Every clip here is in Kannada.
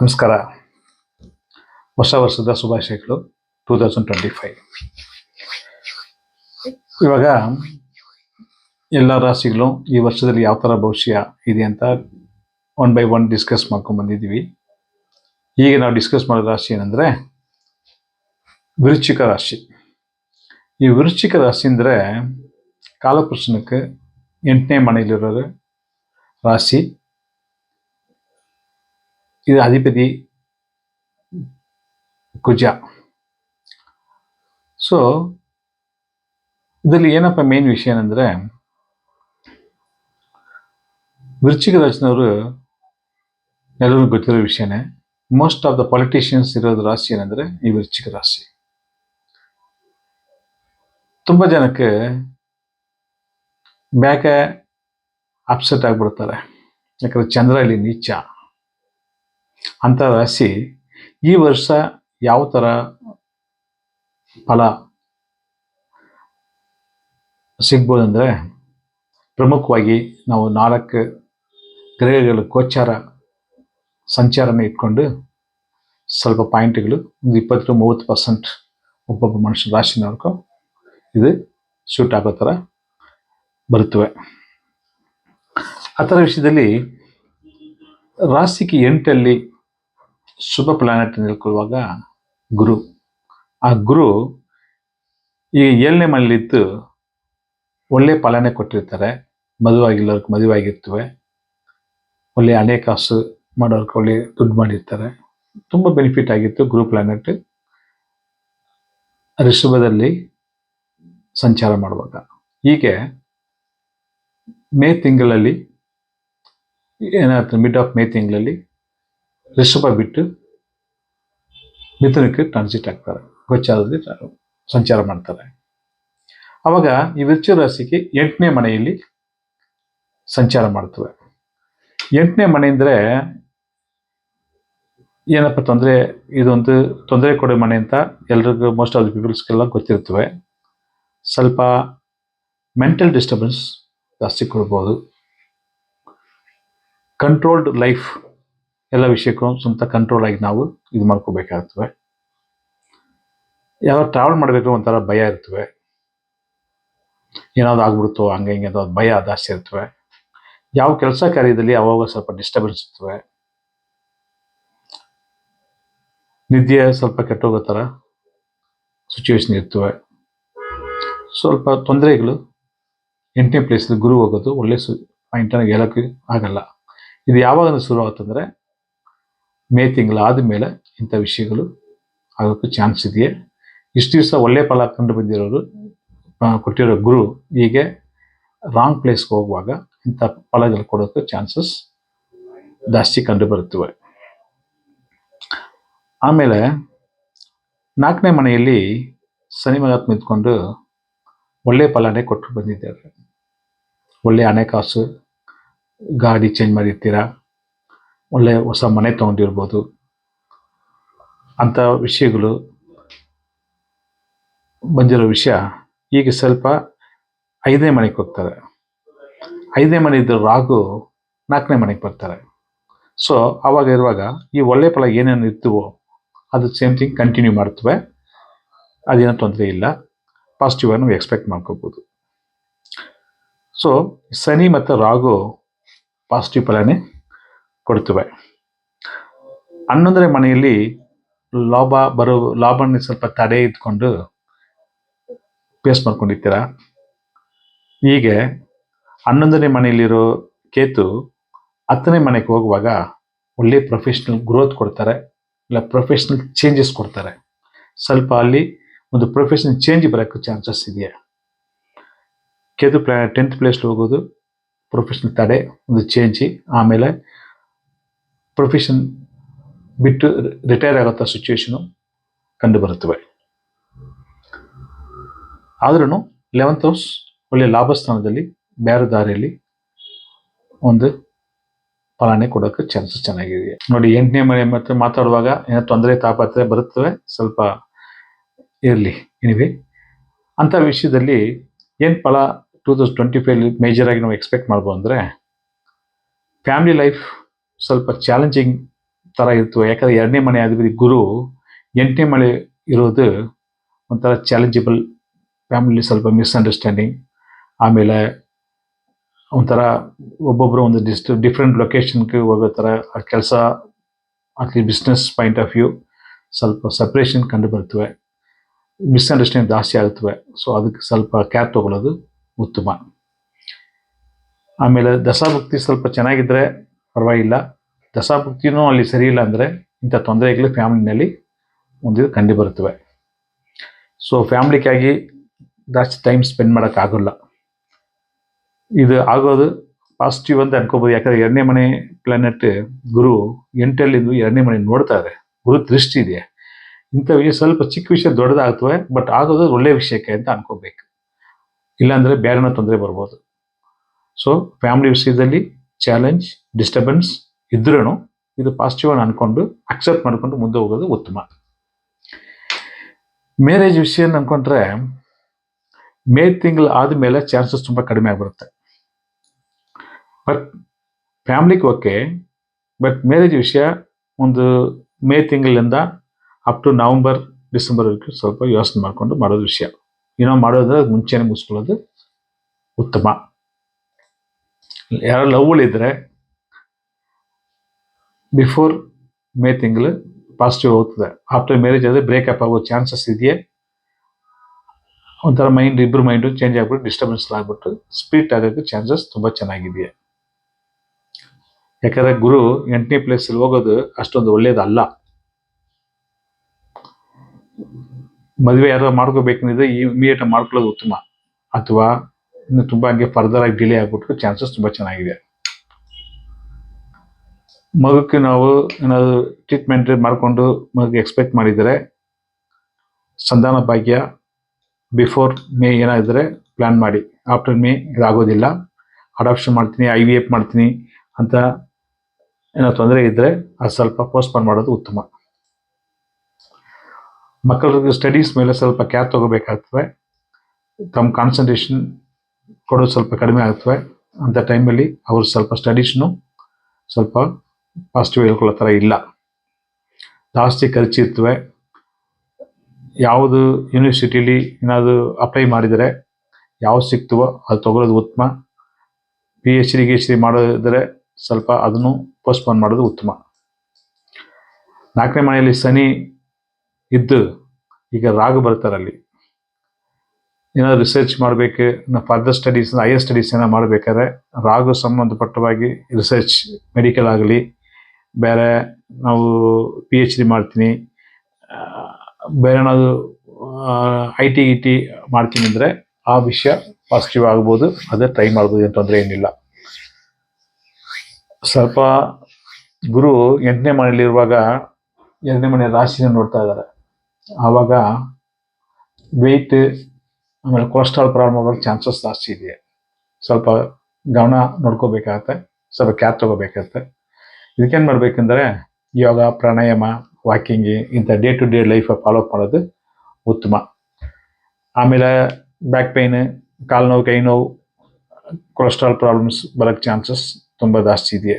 ನಮಸ್ಕಾರ. ಹೊಸ ವರ್ಷದ ಶುಭಾಶಯಗಳು. ಟೂ ತೌಸಂಡ್ ಟ್ವೆಂಟಿ ಫೈವ್ ಇವಾಗ ಎಲ್ಲ ರಾಶಿಗಳು ಈ ವರ್ಷದಲ್ಲಿ ಯಾವ ಥರ ಭವಿಷ್ಯ ಇದೆ ಅಂತ ಒನ್ ಬೈ ಒನ್ ಡಿಸ್ಕಸ್ ಮಾಡ್ಕೊಂಡು ಬಂದಿದ್ದೀವಿ. ಈಗ ನಾವು ಡಿಸ್ಕಸ್ ಮಾಡೋ ರಾಶಿ ಏನಂದರೆ ವಿರುಚಿಕ ರಾಶಿ. ಈ ವಿರುಚಿಕ ರಾಶಿ ಅಂದರೆ ಕಾಲಪುರುಷನಕ್ಕೆ ಎಂಟನೇ ಮನೆಯಲ್ಲಿರೋ ರಾಶಿ. ಇದು ಅಧಿಪತಿ ಕುಜ. ಸೊ ಇದರಲ್ಲಿ ಏನಪ್ಪ ಮೇನ್ ವಿಷಯ ಏನಂದರೆ, ವೃಶ್ಚಿಕ ರಾಶಿನವರು ಎಲ್ಲರಿಗೂ ಗೊತ್ತಿರೋ ವಿಷಯನೇ ಮೋಸ್ಟ್ ಆಫ್ ದ ಪಾಲಿಟಿಷಿಯನ್ಸ್ ಇರೋದು ರಾಶಿ ಏನಂದ್ರೆ ಈ ವೃಶ್ಚಿಕ ರಾಶಿ. ತುಂಬಾ ಜನಕ್ಕೆ ಬ್ಯಾಕೆ ಅಪ್ಸೆಟ್ ಆಗ್ಬಿಡ್ತಾರೆ. ಯಾಕಂದ್ರೆ ಚಂದ್ರ ಇಲ್ಲಿ ನೀಚ. ಅಂತ ರಾಶಿ ಈ ವರ್ಷ ಯಾವ ಥರ ಫಲ ಸಿಗ್ಬೋದಂದರೆ ಪ್ರಮುಖವಾಗಿ ನಾವು ನಾಲ್ಕು ಗ್ರಹಗಳ ಗೋಚಾರ ಸಂಚಾರನ ಇಟ್ಕೊಂಡು ಸ್ವಲ್ಪ ಪಾಯಿಂಟ್ಗಳು ಒಂದು ಇಪ್ಪತ್ತು ಮೂವತ್ತು ಪರ್ಸೆಂಟ್ ಒಬ್ಬೊಬ್ಬ ಮನುಷ್ಯ ರಾಶಿನವ್ರಿಗೂ ಇದು ಶೂಟ್ ಆಗೋ ಥರ ಬರುತ್ತವೆ. ಆ ಥರ ವಿಷಯದಲ್ಲಿ ರಾಶಿಗೆ ಎಂಟಲ್ಲಿ ಶುಭ ಪ್ಲಾನೆಟ್ ನಿಲ್ಕೊಳ್ಳುವಾಗ ಗುರು. ಆ ಗುರು ಈ ಏಳನೇ ಮನೇಲಿದ್ದು ಒಳ್ಳೆ ಫಲನೆ ಕೊಟ್ಟಿರ್ತಾರೆ. ಮದುವೆ ಆಗಿಲ್ಲವ್ರಿಗೆ ಮದುವೆ ಆಗಿರ್ತವೆ ಒಳ್ಳೆ ಹಣಕಾಸು ಮಾಡೋರ್ಗೆ ಒಳ್ಳೆ ದುಡ್ಡು ಮಾಡಿರ್ತಾರೆ. ತುಂಬ ಬೆನಿಫಿಟ್ ಆಗಿತ್ತು ಗುರು ಪ್ಲಾನೆಟ್ ಋಷಭದಲ್ಲಿ ಸಂಚಾರ ಮಾಡುವಾಗ. ಹೀಗೆ ಮೇ ತಿಂಗಳಲ್ಲಿ ಏನಾಗ್ತದೆ ಮಿಡ್ ಆಫ್ ಮೇ ತಿಂಗಳಲ್ಲಿ ಋಷಭ ಬಿಟ್ಟು ಮಿಥುನಕ್ಕೆ ಟ್ರಾನ್ಸಿಟ್ ಆಗ್ತಾರೆ ಗೋಚಾರದಲ್ಲಿ ಸಂಚಾರ ಮಾಡ್ತಾರೆ. ಅವಾಗ ಈ ವೃಶ್ಚಿಕ ರಾಶಿಗೆ ಎಂಟನೇ ಮನೆಯಲ್ಲಿ ಸಂಚಾರ ಮಾಡ್ತವೆ. ಎಂಟನೇ ಮನೆ ಅಂದರೆ ಏನಪ್ಪ ತೊಂದರೆ, ಇದೊಂದು ತೊಂದರೆ ಕೊಡೋ ಮನೆ ಅಂತ ಎಲ್ರಿಗೂ ಮೋಸ್ಟ್ ಆಫ್ ದಿ ಪೀಪಲ್ಸ್ಗೆಲ್ಲ ಗೊತ್ತಿರ್ತವೆ. ಸ್ವಲ್ಪ ಮೆಂಟಲ್ ಡಿಸ್ಟರ್ಬೆನ್ಸ್ ಜಾಸ್ತಿ ಕೊಡ್ಬೋದು. ಕಂಟ್ರೋಲ್ಡ್ ಲೈಫ್ ಎಲ್ಲ ವಿಷಯಕ್ಕೂ ಸ್ವಂತ ಕಂಟ್ರೋಲ್ ಆಗಿ ನಾವು ಇದು ಮಾಡ್ಕೋಬೇಕಾಗ್ತವೆ. ಯಾವಾಗ ಟ್ರಾವೆಲ್ ಮಾಡಬೇಕು ಒಂಥರ ಭಯ ಇರ್ತವೆ. ಏನಾದ್ರು ಆಗ್ಬಿಡುತ್ತೋ ಹಂಗೆ ಹಿಂಗೆ ಅಂತ ಭಯ ಜಾಸ್ತಿ ಇರ್ತವೆ. ಯಾವ ಕೆಲಸ ಕಾರ್ಯದಲ್ಲಿ ಅವಾಗ ಸ್ವಲ್ಪ ಡಿಸ್ಟರ್ಬೆನ್ಸ್ ಇರ್ತವೆ. ನಿದ್ದೆ ಸ್ವಲ್ಪ ಕೆಟ್ಟೋಗೋ ಥರ ಸಿಚುವೇಶನ್ ಇರ್ತವೆ. ಸ್ವಲ್ಪ ತೊಂದರೆಗಳು, ಎಂಟನೇ ಪ್ಲೇಸ್ ಗುರು ಹೋಗೋದು ಒಳ್ಳೆ ಸು ಪಾಯಿಂಟನ್ನು ಹೇಳೋಕ್ಕೆ ಆಗಲ್ಲ. ಇದು ಯಾವಾಗ ಶುರು ಆಗುತ್ತಂದ್ರೆ ಮೇ ತಿಂಗಳು ಆದಮೇಲೆ ಇಂಥ ವಿಷಯಗಳು ಆಗೋಕ್ಕೆ ಚಾನ್ಸ್ ಇದೆಯೇ? ಇಷ್ಟು ದಿವಸ ಒಳ್ಳೆ ಫಲ ಕಂಡು ಬಂದಿರೋರು ಕೊಟ್ಟಿರೋ ಗುರು ಹೀಗೆ ರಾಂಗ್ ಪ್ಲೇಸ್ಗೆ ಹೋಗುವಾಗ ಇಂಥ ಫಲಗಳು ಕೊಡೋಕ್ಕೆ ಚಾನ್ಸಸ್ ಜಾಸ್ತಿ ಕಂಡು ಬರುತ್ತವೆ. ಆಮೇಲೆ ನಾಲ್ಕನೇ ಮನೆಯಲ್ಲಿ ಶನಿ ಮಹಾತ್ಮ ಇದ್ಕೊಂಡು ಒಳ್ಳೆ ಫಲನೇ ಕೊಟ್ಟು ಬಂದಿದ್ದಾರೆ. ಒಳ್ಳೆ ಹಣಕಾಸು ಗಾಡಿ ಚೇಂಜ್ ಮಾಡಿರ್ತೀರಾ? ಒಳ್ಳೆ ಹೊಸ ಮನೆ ತೊಗೊಂಡಿರ್ಬೋದು. ಅಂಥ ವಿಷಯಗಳು ಬಂದಿರೋ ವಿಷಯ. ಈಗ ಸ್ವಲ್ಪ ಐದನೇ ಮನೆಗೆ ಹೋಗ್ತಾರೆ. ಐದನೇ ಮನೆ ಇದ್ದ ರಾಗು ನಾಲ್ಕನೇ ಮನೆಗೆ ಬರ್ತಾರೆ. ಸೊ ಆವಾಗ ಇರುವಾಗ ಈ ಒಳ್ಳೆ ಫಲ ಏನೇನು ಇರ್ತೀವೋ ಅದು ಸೇಮ್ ಥಿಂಗ್ ಕಂಟಿನ್ಯೂ ಮಾಡ್ತವೆ. ಅದೇನೋ ತೊಂದರೆ ಇಲ್ಲ. ಪಾಸಿಟಿವ್ ಆಗಿ ನಾವು ಎಕ್ಸ್ಪೆಕ್ಟ್ ಮಾಡ್ಕೋಬೋದು. ಸೊ ಶನಿ ಮತ್ತು ರಾಗು ಪಾಸಿಟಿವ್ ಫಲನೇ ಕೊಡ್ತವೆ. ಹನ್ನೊಂದನೇ ಮನೆಯಲ್ಲಿ ಲಾಭ ಬರೋ ಲಾಭನ ಸ್ವಲ್ಪ ತಡೆ ಇದ್ಕೊಂಡು ಪೇಸ್ ಮಾಡ್ಕೊಂಡಿರ್ತೀರಾ? ಹೀಗೆ ಹನ್ನೊಂದನೇ ಮನೆಯಲ್ಲಿರೋ ಕೇತು ಹತ್ತನೇ ಮನೆಗೆ ಹೋಗುವಾಗ ಒಳ್ಳೆ ಪ್ರೊಫೆಷ್ನಲ್ ಗ್ರೋತ್ ಕೊಡ್ತಾರೆ, ಇಲ್ಲ ಪ್ರೊಫೆಷ್ನಲ್ ಚೇಂಜಸ್ ಕೊಡ್ತಾರೆ. ಸ್ವಲ್ಪ ಅಲ್ಲಿ ಒಂದು ಪ್ರೊಫೆಷನಲ್ ಚೇಂಜ್ ಬರೋಕ್ಕೆ ಚಾನ್ಸಸ್ ಇದೆಯಾ? ಕೇತು ಪ್ಲಾ ಟೆಂತ್ ಪ್ಲೇಸ್ಲಿ ಹೋಗೋದು ಪ್ರೊಫೆಷನಲ್ ತಡೆ, ಒಂದು ಚೇಂಜಿ ಆಮೇಲೆ ಪ್ರೊಫೆಷನ್ ಬಿಟ್ಟು ರಿಟೈರ್ ಆಗೋಂಥ ಸಿಚುವೇಶನು ಕಂಡು ಬರುತ್ತವೆ. ಆದ್ರೂ ಲೆವೆಂತ್ ಹೌಸ್ ಒಳ್ಳೆ ಲಾಭ ಸ್ಥಾನದಲ್ಲಿ ಬೇರೆ ದಾರಿಯಲ್ಲಿ ಒಂದು ಫಲನೆ ಕೊಡೋಕೆ ಚಾನ್ಸಸ್ ಚೆನ್ನಾಗಿದೆ ನೋಡಿ ಎಂಟನೇ ಮನೆ ಮತ್ತೆ ಮಾತಾಡುವಾಗ ಏನೋ ತೊಂದರೆ ತಾಪತ್ರೆ ಬರುತ್ತವೆ, ಸ್ವಲ್ಪ ಇರಲಿ. ಎನಿವೆ ಅಂಥ ವಿಷಯದಲ್ಲಿ ಏನು ಫಲ two thousand twenty five major ಆಗಿ ನಾವು ಎಕ್ಸ್ಪೆಕ್ಟ್ ಮಾಡ್ಬೋದು ಅಂದರೆ ಫ್ಯಾಮಿಲಿ ಲೈಫ್ ಸ್ವಲ್ಪ ಚಾಲೆಂಜಿಂಗ್ ಥರ ಇತ್ತು. ಯಾಕಂದರೆ ಎರಡನೇ ಮನೆ ಅಧಿಪತಿ ಗುರು ಎಂಟನೇ ಮನೆ ಇರೋದು ಒಂಥರ ಚಾಲೆಂಜಬಲ್ ಫ್ಯಾಮಿಲಿ ಸ್ವಲ್ಪ ಮಿಸ್ಅಂಡರ್ಸ್ಟ್ಯಾಂಡಿಂಗ್ ಆಮೇಲೆ ಒಂಥರ ಒಬ್ಬೊಬ್ಬರು ಒಂದು ಡಿಸ್ಟ್ ಡಿಫ್ರೆಂಟ್ ಲೊಕೇಶನ್ಗೆ ಹೋಗೋ ಥರ ಕೆಲಸ ಅಲ್ಲಿ ಬಿಸ್ನೆಸ್ ಪಾಯಿಂಟ್ ಆಫ್ ವ್ಯೂ ಸ್ವಲ್ಪ ಸಪ್ರೇಷನ್ ಕಂಡು ಬರ್ತವೆ. ಮಿಸ್ಅಂಡರ್ಸ್ಟ್ಯಾಂಡಿಂಗ್ ಜಾಸ್ತಿ ಆಗುತ್ತವೆ. ಸೊ ಅದಕ್ಕೆ ಸ್ವಲ್ಪ ಕ್ಯಾಪ್ ತೊಗೊಳ್ಳೋದು ಉತ್ತಮ. ಆಮೇಲೆ ದಶಾಭಕ್ತಿ ಸ್ವಲ್ಪ ಚೆನ್ನಾಗಿದ್ರೆ ಪರವಾಗಿಲ್ಲ. ದಶಾಭಕ್ತಿನೂ ಅಲ್ಲಿ ಸರಿ ಇಲ್ಲ ಅಂದರೆ ಇಂಥ ತೊಂದರೆಗಳು ಫ್ಯಾಮಿಲಿನಲ್ಲಿ ಕಂಡು ಬರುತ್ತವೆ. ಸೊ ಫ್ಯಾಮ್ಲಿಗಾಗಿ ಜಾಸ್ತಿ ಟೈಮ್ ಸ್ಪೆಂಡ್ ಮಾಡೋಕ್ಕಾಗಲ್ಲ ಇದು ಆಗೋದು ಪಾಸಿಟಿವ್ ಅಂತ ಅನ್ಕೋಬೋದು. ಯಾಕಂದರೆ ಎರಡನೇ ಮನೆ ಪ್ಲಾನೆಟ್ ಗುರು ಎಂಟಲ್ಲಿಂದು ಎರಡನೇ ಮನೆ ನೋಡ್ತಾ ಇದೆ ಗುರು ದೃಷ್ಟಿ ಇದೆ. ಇಂಥ ಸ್ವಲ್ಪ ಚಿಕ್ಕ ವಿಷಯ ದೊಡ್ಡದಾಗ್ತವೆ ಬಟ್ ಆಗೋದು ಒಳ್ಳೆಯ ವಿಷಯಕ್ಕೆ ಅಂತ ಅನ್ಕೋಬೇಕು. ಇಲ್ಲಾಂದರೆ ಬೇರೆನೋ ತೊಂದರೆ ಬರ್ಬೋದು. ಸೊ ಫ್ಯಾಮಿಲಿ ವಿಷಯದಲ್ಲಿ ಚಾಲೆಂಜ್ ಡಿಸ್ಟರ್ಬೆನ್ಸ್ ಇದ್ರೂ ಇದು ಪಾಸಿಟಿವ್ ಆಗಿ ಅನ್ಕೊಂಡು ಅಕ್ಸೆಪ್ಟ್ ಮಾಡ್ಕೊಂಡು ಮುಂದೆ ಹೋಗೋದು ಉತ್ತಮ. ಮ್ಯಾರೇಜ್ ವಿಷಯ ಅನ್ಕೊಂಡ್ರೆ, ಮೇ ತಿಂಗಳು ಆದಮೇಲೆ ಚಾನ್ಸಸ್ ತುಂಬ ಕಡಿಮೆ ಆಗಿಬಿಡುತ್ತೆ. ಬಟ್ ಫ್ಯಾಮ್ಲಿಗೆ ಓಕೆ ಬಟ್ ಮ್ಯಾರೇಜ್ ವಿಷಯ ಒಂದು ಮೇ ತಿಂಗಳಿಂದ ಅಪ್ ಟು ನವಂಬರ್ ಡಿಸೆಂಬರ್ವರೆಗೂ ಸ್ವಲ್ಪ ಯೋಚನೆ ಮಾಡಿಕೊಂಡು ಮಾಡೋದು ವಿಷಯ. ಏನೋ ಮಾಡೋದ್ರೆ ಮುಂಚೆನೇ ಮುಗಿಸ್ಕೊಳ್ಳೋದು ಉತ್ತಮ. ಯಾರೋ ಲವ್ಗಳಿದ್ರೆ ಬಿಫೋರ್ ಮೇ ತಿಂಗಳು ಪಾಸಿಟಿವ್ ಹೋಗ್ತದೆ. ಆಫ್ಟರ್ ಮ್ಯಾರೇಜ್ ಆದರೆ ಬ್ರೇಕಪ್ ಆಗೋ ಚಾನ್ಸಸ್ ಇದೆಯೇ. ಒಂಥರ ಮೈಂಡ್ ಇಬ್ಬರು ಮೈಂಡು ಚೇಂಜ್ ಆಗ್ಬಿಟ್ಟು ಡಿಸ್ಟರ್ಬೆನ್ಸ್ ಆಗ್ಬಿಟ್ಟು ಸ್ಪ್ಲಿಟ್ ಆಗೋಕ್ಕೆ ಚಾನ್ಸಸ್ ತುಂಬ ಚೆನ್ನಾಗಿದೆಯಾ. ಯಾಕಂದ್ರೆ ಗುರು ಎಂಟನೇ ಪ್ಲೇಸಲ್ಲಿ ಹೋಗೋದು ಅಷ್ಟೊಂದು ಒಳ್ಳೇದಲ್ಲ. ಮದುವೆ ಯಾರೋ ಮಾಡ್ಕೋಬೇಕಂದ್ರೆ ಇಮಿಡಿಯೇಟ್ ಮಾಡ್ಕೊಳ್ಳೋದು ಉತ್ತಮ. ಅಥವಾ ಇನ್ನು ತುಂಬ ಹಂಗೆ ಫರ್ದರ್ ಆಗಿ ಡಿಲೇ ಆಗ್ಬಿಟ್ಟು ಚಾನ್ಸಸ್ ತುಂಬ ಚೆನ್ನಾಗಿದೆ. ಮಗುಕ್ಕೆ ನಾವು ಏನಾದರೂ ಟ್ರೀಟ್ಮೆಂಟ್ ಮಾಡಿಕೊಂಡು ಮಗುಗೆ ಎಕ್ಸ್ಪೆಕ್ಟ್ ಮಾಡಿದರೆ ಸಂಧಾನ ಭಾಗ್ಯ ಬಿಫೋರ್ ಮೇ ಏನಾದರೆ ಪ್ಲ್ಯಾನ್ ಮಾಡಿ. ಆಫ್ಟರ್ ಮೇ ಇದಾಗೋದಿಲ್ಲ. ಅಡಾಪ್ಷನ್ ಮಾಡ್ತೀನಿ ಐ ವಿ ಎಫ್ ಮಾಡ್ತೀನಿ ಅಂತ ಏನೋ ತೊಂದರೆ ಇದ್ದರೆ ಅದು ಸ್ವಲ್ಪ ಪೋಸ್ಟ್ಪೋನ್ ಮಾಡೋದು ಉತ್ತಮ. ಮಕ್ಕಳಿಗೆ ಸ್ಟಡೀಸ್ ಮೇಲೆ ಸ್ವಲ್ಪ ಕ್ಯಾರ್ ತಗೋಬೇಕಾಗ್ತವೆ ತಮ್ಮ ಕಾನ್ಸಂಟ್ರೇಷನ್ ಕೊಡೋದು ಸ್ವಲ್ಪ ಕಡಿಮೆ ಆಗ್ತವೆ. ಅಂಥ ಟೈಮಲ್ಲಿ ಅವರು ಸ್ವಲ್ಪ ಸ್ಟಡೀಸ್ನು ಸ್ವಲ್ಪ ಪಾಸಿಟಿವ್ ಹೇಳ್ಕೊಳ್ಳೋ ಥರ ಇಲ್ಲ. ಜಾಸ್ತಿ ಖರ್ಚಿರ್ತವೆ. ಯಾವುದು ಯೂನಿವರ್ಸಿಟಿಲಿ ಏನಾದರೂ ಅಪ್ಲೈ ಮಾಡಿದರೆ ಯಾವ್ದು ಸಿಗ್ತವೋ ಅದು ತಗೊಳ್ಳೋದು ಉತ್ತಮ. ಪಿ ಎಚ್ ಡಿ ಗಿ ಎಚ್ ಡಿ ಮಾಡೋದಿದ್ರೆ ಸ್ವಲ್ಪ ಅದನ್ನು ಪೋಸ್ಟ್ಪೋನ್ ಮಾಡೋದು ಉತ್ತಮ. ನಾಲ್ಕನೇ ಮನೆಯಲ್ಲಿ ಸನಿ ಇದ್ದು ಈಗ ರಾಗು ಬರ್ತಾರಲ್ಲಿ ಏನಾದ್ರು ರಿಸರ್ಚ್ ಮಾಡಬೇಕು ಫರ್ದರ್ ಸ್ಟಡೀಸ್ ಹೈಯರ್ ಸ್ಟಡೀಸ್ ಏನೋ ಮಾಡಬೇಕಾದ್ರೆ ರಾಗು ಸಂಬಂಧಪಟ್ಟವಾಗಿ ರಿಸರ್ಚ್ ಮೆಡಿಕಲ್ ಆಗಲಿ, ಬೇರೆ ನಾವು ಪಿ ಎಚ್ ಡಿ ಮಾಡ್ತೀನಿ ಬೇರೆ ಏನಾದರೂ ಐ ಟಿ ಇ ಟಿ ಮಾಡ್ತೀನಿ ಅಂದರೆ ಆ ವಿಷಯ ಪಾಸಿಟಿವ್ ಆಗ್ಬೋದು, ಅದೇ ಟ್ರೈ ಮಾಡ್ಬೋದು, ಏನು ತೊಂದರೆ ಏನಿಲ್ಲ. ಸ್ವಲ್ಪ ಗುರು ಎಂಟನೇ ಮನೆಯಲ್ಲಿರುವಾಗ ಎರಡನೇ ಮನೆ ರಾಶಿನ ನೋಡ್ತಾ ಇದ್ದಾರೆ. ಆವಾಗ ವೆಯ್ಟ್ ಆಮೇಲೆ ಕೊಲೆಸ್ಟ್ರಾಲ್ ಪ್ರಾಬ್ಲಮ್ ಆಗೋಕ್ಕೆ ಚಾನ್ಸಸ್ ಜಾಸ್ತಿ ಇದೆ ಸ್ವಲ್ಪ ಗಮನ ನೋಡ್ಕೋಬೇಕಾಗತ್ತೆ, ಸ್ವಲ್ಪ ಕ್ಯಾರ್ ತಗೋಬೇಕಾಗತ್ತೆ. ಇದಕ್ಕೇನು ಮಾಡ್ಬೇಕಂದ್ರೆ ಯೋಗ, ಪ್ರಾಣಾಯಾಮ ವಾಕಿಂಗ್ ಇಂಥ day to day life follow up ಮಾಡೋದು ಉತ್ತಮ. ಆಮೇಲೆ ಬ್ಯಾಕ್ ಪೇಯ್ನ್ ಕಾಲು ನೋವು ಕೈ ನೋವು ಕೊಲೆಸ್ಟ್ರಾಲ್ ಪ್ರಾಬ್ಲಮ್ಸ್ ಬರೋಕ್ಕೆ ಚಾನ್ಸಸ್ ತುಂಬ ಜಾಸ್ತಿ ಇದೆ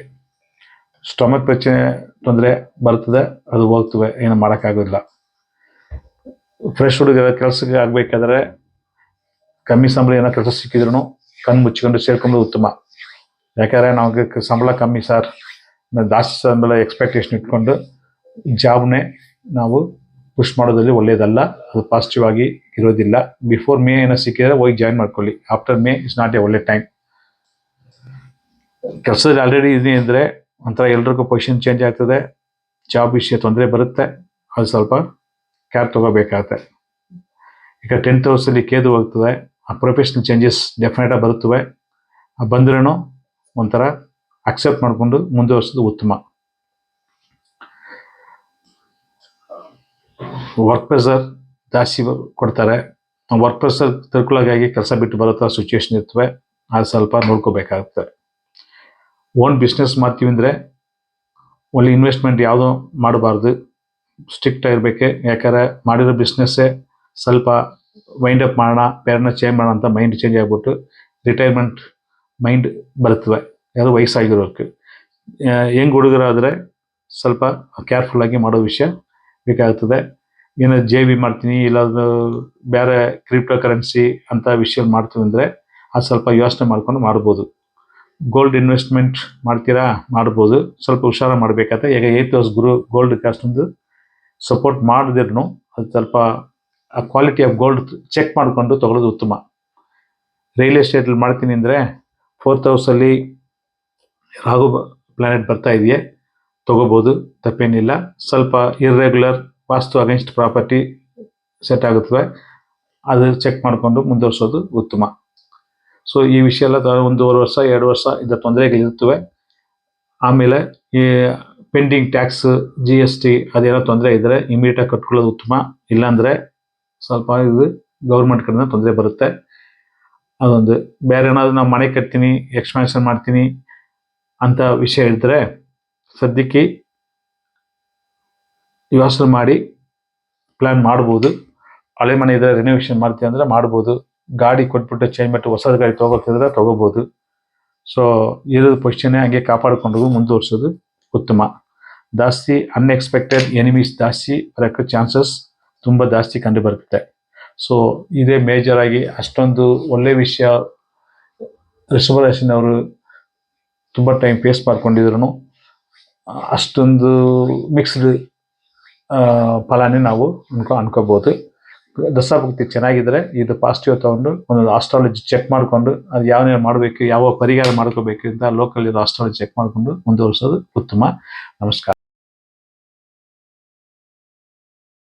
ಸ್ಟಮಕ್ ಪ್ರಚನೆ ತೊಂದರೆ ಬರ್ತದೆ, ಅದು ಹೋಗ್ತವೆ ಏನು ಮಾಡೋಕ್ಕಾಗೋದಿಲ್ಲ. ಫ್ರೆಶ್ ಹುಡುಗರ ಕೆಲಸಕ್ಕೆ ಆಗಬೇಕಾದ್ರೆ ಕಮ್ಮಿ ಸಂಬಳ ಏನೋ ಕೆಲಸ ಸಿಕ್ಕಿದ್ರು ಕಣ್ಣು ಮುಚ್ಚಿಕೊಂಡು ಸೇರ್ಕೊಂಡು ಉತ್ತಮ. ಯಾಕಂದ್ರೆ ನಮಗೆ ಸಂಬಳ ಕಮ್ಮಿ ಸರ್ ಜಾಸ್ತಿ ಸಂಬಳ ಎಕ್ಸ್ಪೆಕ್ಟೇಷನ್ ಇಟ್ಕೊಂಡು ಜಾಬ್ನೇ ನಾವು ಪುಷ್ ಮಾಡೋದ್ರಲ್ಲಿ ಒಳ್ಳೇದಲ್ಲ. ಅದು ಪಾಸಿಟಿವ್ ಆಗಿ ಇರೋದಿಲ್ಲ. ಬಿಫೋರ್ ಮೇ ಏನೋ ಸಿಕ್ಕಿದ್ರೆ ಹೋಗಿ ಜಾಯಿನ್ ಮಾಡ್ಕೊಳ್ಳಿ. After May is not a ಒಳ್ಳೆ ಟೈಮ್ ಕೆಲಸದಲ್ಲಿ ಆಲ್ರೆಡಿ ಇದೆ ಅಂದರೆ ಒಂಥರ ಎಲ್ರಿಗೂ ಪೊಸಿಷನ್ ಚೇಂಜ್ ಆಗ್ತದೆ. ಜಾಬ್ ವಿಷಯ ತೊಂದರೆ ಬರುತ್ತೆ. ಅದು ಸ್ವಲ್ಪ ಕ್ಯಾರ್ ತಗೋಬೇಕಾಗತ್ತೆ. ಈಗ ಟೆಂತ್ ಹೌಸಲ್ಲಿ ಕೇದು ಹೋಗ್ತದೆ. ಪ್ರೊಫೆಷನಲ್ ಚೇಂಜಸ್ ಡೆಫಿನೆಟಾಗಿ ಬರುತ್ತವೆ. ಬಂದ್ರೂ ಒಂಥರ ಅಕ್ಸೆಪ್ಟ್ ಮಾಡಿಕೊಂಡು ಮುಂದುವರ್ಸೋದು ಉತ್ತಮ. ವರ್ಕ್ ಪ್ರೆಸರ್ ಜಾಸ್ತಿ ಕೊಡ್ತಾರೆ. ವರ್ಕ್ ಪ್ರೆಸರ್ ತಿಳ್ಕೊಳ್ಳೋಗಾಗಿ ಕೆಲಸ ಬಿಟ್ಟು ಬರೋ ಥರ ಸಿಚುವೇಶನ್ ಇರ್ತವೆ. ಅದು ಸ್ವಲ್ಪ ನೋಡ್ಕೋಬೇಕಾಗುತ್ತೆ. ಓನ್ ಬಿಸ್ನೆಸ್ ಮಾಡ್ತೀವಿ ಅಂದರೆ ಒಳ್ಳೆ ಇನ್ವೆಸ್ಟ್ಮೆಂಟ್ ಯಾವುದೂ ಮಾಡಬಾರ್ದು. ಸ್ಟ್ರಿಕ್ಟ್ ಆಗಿರ್ಬೇಕು. ಯಾಕಂದ್ರೆ ಮಾಡಿರೋ ಬಿಸ್ನೆಸ್ಸೇ ಸ್ವಲ್ಪ ವೈಂಡ್ ಅಪ್ ಮಾಡೋಣ ಬೇರೆನ ಚೇಂಜ್ ಮಾಡೋಣ ಅಂತ ಮೈಂಡ್ ಚೇಂಜ್ ಆಗಿಬಿಟ್ಟು ರಿಟೈರ್ಮೆಂಟ್ ಮೈಂಡ್ ಬರುತ್ತವೆ ಯಾವುದು ವಯಸ್ಸಾಗಿರೋಕ್ಕೆ ಹೆಂಗೆ ಹುಡುಗರಾದರೆ ಸ್ವಲ್ಪ ಕೇರ್ಫುಲ್ಲಾಗಿ ಮಾಡೋ ವಿಷಯ ಬೇಕಾಗ್ತದೆ. ಏನೋ ಜೆ ಬಿ ಮಾಡ್ತೀನಿ, ಇಲ್ಲಾದ್ರು ಬೇರೆ ಕ್ರಿಪ್ಟೋ ಕರೆನ್ಸಿ ಅಂತ ವಿಷಯ ಮಾಡ್ತೀವಿ ಅಂದರೆ ಅದು ಸ್ವಲ್ಪ ಯೋಚನೆ ಮಾಡ್ಕೊಂಡು ಮಾಡ್ಬೋದು. ಗೋಲ್ಡ್ ಇನ್ವೆಸ್ಟ್ಮೆಂಟ್ ಮಾಡ್ತೀರಾ? ಮಾಡ್ಬೋದು. ಸ್ವಲ್ಪ ಹುಷಾರ ಮಾಡಬೇಕಾದ್ರೆ, ಈಗ ಏತ್ ಹೌಸ್ ಗುರು ಗೋಲ್ಡ್ ಅಷ್ಟೊಂದು ಸಪೋರ್ಟ್ ಮಾಡಿದ್ರು ಅದು ಸ್ವಲ್ಪ ಆ ಕ್ವಾಲಿಟಿ ಆಫ್ ಗೋಲ್ಡ್ ಚೆಕ್ ಮಾಡಿಕೊಂಡು ತಗೊಳ್ಳೋದು ಉತ್ತಮ. ರಿಯಲ್ ಎಸ್ಟೇಟಲ್ಲಿ ಮಾಡ್ತೀನಿ ಅಂದರೆ ಫೋರ್ತ್ ಹೌಸಲ್ಲಿ ರಾಹು ಪ್ಲಾನೆಟ್ ಬರ್ತಾ ಇದೆಯೇ, ತೊಗೋಬೋದು, ತಪ್ಪೇನಿಲ್ಲ. ಸ್ವಲ್ಪ irregular vastu against property set ಆಗುತ್ತದೆ ಅದು ಚೆಕ್ ಮಾಡಿಕೊಂಡು ಮುಂದುವರ್ಸೋದು ಉತ್ತಮ. ಸೊ ಈ ವಿಷಯ ಎಲ್ಲ ಒಂದೂವರೆ ವರ್ಷ, ಎರಡು ವರ್ಷ ಇದರ ತೊಂದರೆಗಳಿರುತ್ತವೆ ಆಮೇಲೆ ಈ pending tax G S T ಅದೇನೋ ತೊಂದರೆ ಇದ್ದರೆ ಇಮಿಡಿಯೇಟಾಗಿ ಕಟ್ಕೊಳ್ಳೋದು ಉತ್ತಮ. ಇಲ್ಲಾಂದರೆ ಸ್ವಲ್ಪ ಇದು ಗೌರ್ಮೆಂಟ್ ಕಡೆಯಿಂದ ತೊಂದರೆ ಬರುತ್ತೆ. ಅದೊಂದು, ಬೇರೆ ಏನಾದರೂ ನಾವು ಮನೆ ಕಟ್ತೀನಿ ಎಕ್ಸ್ಪಾನ್ಷನ್ ಮಾಡ್ತೀನಿ ಅಂತ ವಿಷಯ ಹೇಳಿದ್ರೆ ಸದ್ಯಕ್ಕೆ ಯೋಚನೆ ಮಾಡಿ ಪ್ಲ್ಯಾನ್ ಮಾಡ್ಬೋದು. ಹಳೆ ಮನೆ ಇದ್ರೆ ರಿನೋವೇಷನ್ ಮಾಡ್ತೀವಿ ಅಂದರೆ ಮಾಡ್ಬೋದು. ಗಾಡಿ ಕೊಟ್ಬಿಟ್ಟು ಚೇಂಜ್ ಮಾಡಿ ಹೊಸ ಗಾಡಿ ತೊಗೋತಿದ್ರೆ ತೊಗೋಬೋದು ಸೊ ಇರೋದು ಪೊಸಿಷನ್ನೇ ಹಂಗೆ ಕಾಪಾಡಿಕೊಂಡು ಮುಂದುವರ್ಸೋದು ಉತ್ತಮ. ಜಾಸ್ತಿ ಅನ್ಎಕ್ಸ್ಪೆಕ್ಟೆಡ್ ಎನಿಮೀಸ್ ಜಾಸ್ತಿ ಬರೋಕ್ಕೆ ಚಾನ್ಸಸ್ ತುಂಬ ಜಾಸ್ತಿ ಕಂಡು ಬರುತ್ತೆ ಸೊ ಇದೇ ಮೇಜರ್ ಆಗಿ ಅಷ್ಟೊಂದು ಒಳ್ಳೆ ವಿಷಯ ಋಷಭರಾಶಿನವರು ತುಂಬ ಟೈಮ್ ಫೇಸ್ ಮಾಡ್ಕೊಂಡಿದ್ರು ಅಷ್ಟೊಂದು ಮಿಕ್ಸ್ಡ್ ಫಲಾನೇ ನಾವು ಅನ್ಕೊ, ಅನ್ಕೋಬೋದು. ದಸರಾ ಭಕ್ತಿ ಚೆನ್ನಾಗಿದ್ರೆ ಇದು ಪಾಸಿಟಿವ್ ತಗೊಂಡು ಒಂದು ಆಸ್ಟ್ರಾಲಜಿ ಚೆಕ್ ಮಾಡಿಕೊಂಡು ಅದು ಯಾವ ಮಾಡಬೇಕು, ಯಾವ ಪರಿಹಾರ ಮಾಡ್ಕೋಬೇಕು ಅಂತ ಲೋಕಲ್ ಇರೋ ಆಸ್ಟ್ರಾಲಜಿ ಚೆಕ್ ಮಾಡಿಕೊಂಡು ಮುಂದುವರಿಸೋದು ಉತ್ತಮ. ನಮಸ್ಕಾರ.